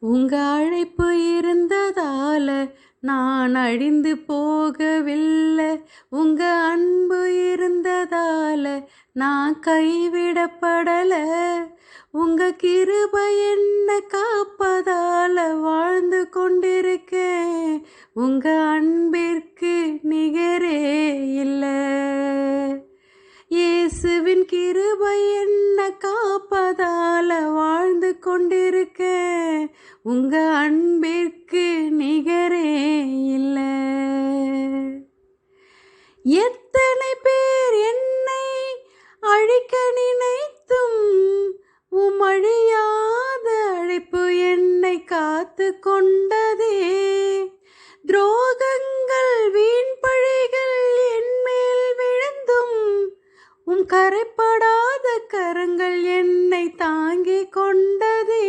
உங்க அழைப்பு இருந்ததால நான் அழிந்து போகவில்லை. உங்க அன்பு இருந்ததால நான் கைவிடப்படல. உங்க கிருபை என்ன காப்பதால வாழ்ந்து கொண்டிருக்கேன். உங்க அன்பிற்கு நிகரே இல்லை. இயேசுவின் கிருபை என்ன காப்பதால வாழ்ந்து கொண்டிருக்கேன். உங்க அன்பிற்கு நிகரே இல்லை. எத்தனை பேர் என்னை அழிக்க நினைத்தும் உம் அழியாத அழைப்பு என்னை காத்து கொண்டதே. துரோகங்கள் வீண் பழிகள் என் மேல் விழுந்தும் உம் கரைப்படாத கரங்கள் என்னை தாங்கிக் கொண்டதே.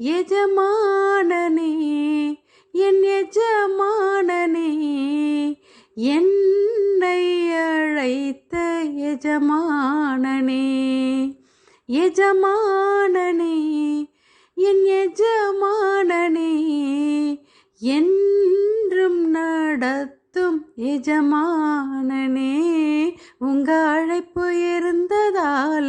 எஜமானனே என் எஜமானனே என்னை அழைத்த எஜமானனே எஜமானனே என் எஜமானனே என்றும் நடத்தும் எஜமானனே உங்க அழைப்பு இருந்ததால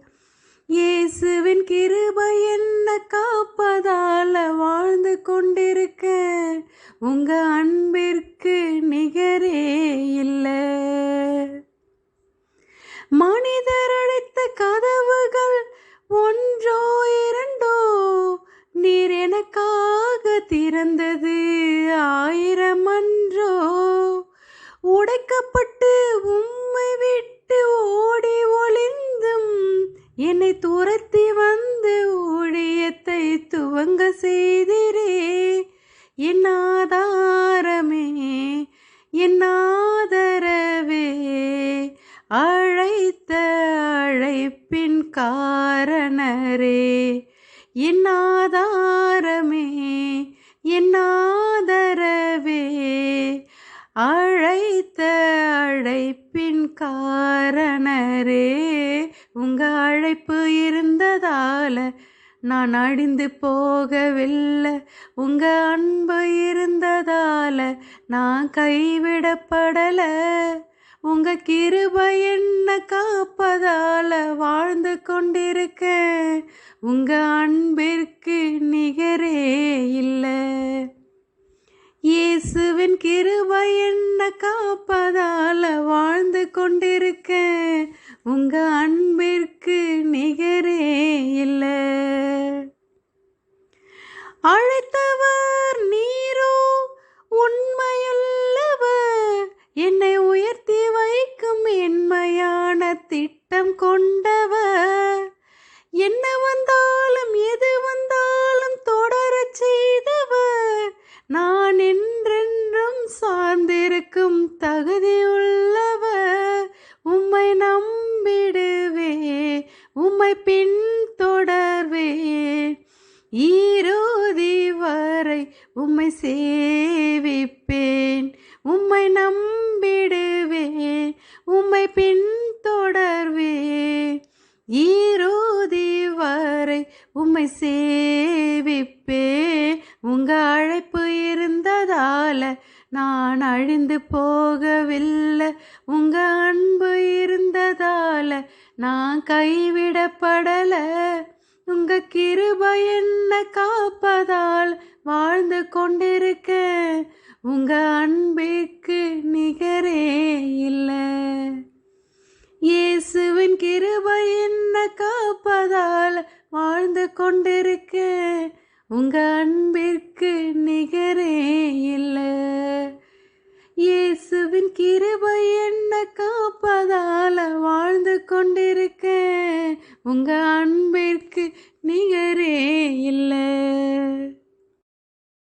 இயேசுவின் கிருபை என்ன காப்பதால வாழ்ந்து கொண்டிருக்கேன் உங்க அன்பிற்கு நிகரே இல்லை. மனிதர் அழைத்த கதவுகள் ஒன்றோ இரண்டோ நீர் எனக்காக திறந்தது ஆயிரம் அன்றோ உடைக்கப்பட்ட என்னை துரத்தி வந்து ஊழியத்தை துவங்க செய்திரே. என் ஆதாரமே என் ஆதரவே. அழைத்த அழைப்பின் காரணரே. என் ஆதாரமே என் ஆதரவே. அழைத்த அழைப்பின் காரணரே. உங்கள் அழைப்பு இருந்ததால் நான் அடிந்து போகவில்லை. உங்கள் அன்பு இருந்ததால் நான் கைவிடப்படலை. உங்கள் கிருபை என்ன காப்பதால் வாழ்ந்து கொண்டிருக்கேன். உங்கள் அன்பிற்கு நிகரே இல்லை. இயேசுவின் கிருபை என்ன காப்பதால் வாழ்ந்து கொண்டிருக்கேன். உங்க அன்பிற்கு நிகரே இல்லை. அழைத்தவர் நீரோ உண்மையுள்ளவர். என்னை உயர்த்தி வைக்கும் என்மையான திட்டம் கொண்ட ஈரோதி வரை உம்மை சேவிப்பேன். உம்மை நம்பிடுவேன். உம்மை பின்தொடர்வேன். ஈரோதி வரை உம்மை சேவிப்பேன். உங்க அழைப்பு இருந்ததால நான் அழிந்து போகவில்லை. உங்க அன்பு இருந்ததால நான் கைவிடப்படலை. உங்க கிருபை என்ன காப்பதால் வாழ்ந்து கொண்டிருக்கேன் உங்க அன்பிற்கு நிகரே இல்லை. இயேசுவின் கிருபை என்ன காப்பதால் வாழ்ந்து கொண்டிருக்கேன் உங்க அன்பிற்கு நிகரே இல்லை. இயேசுவின் கிருபை என்ன காப்பதால் வாழ்ந்து கொண்டிருக்கேன் உங்க niet.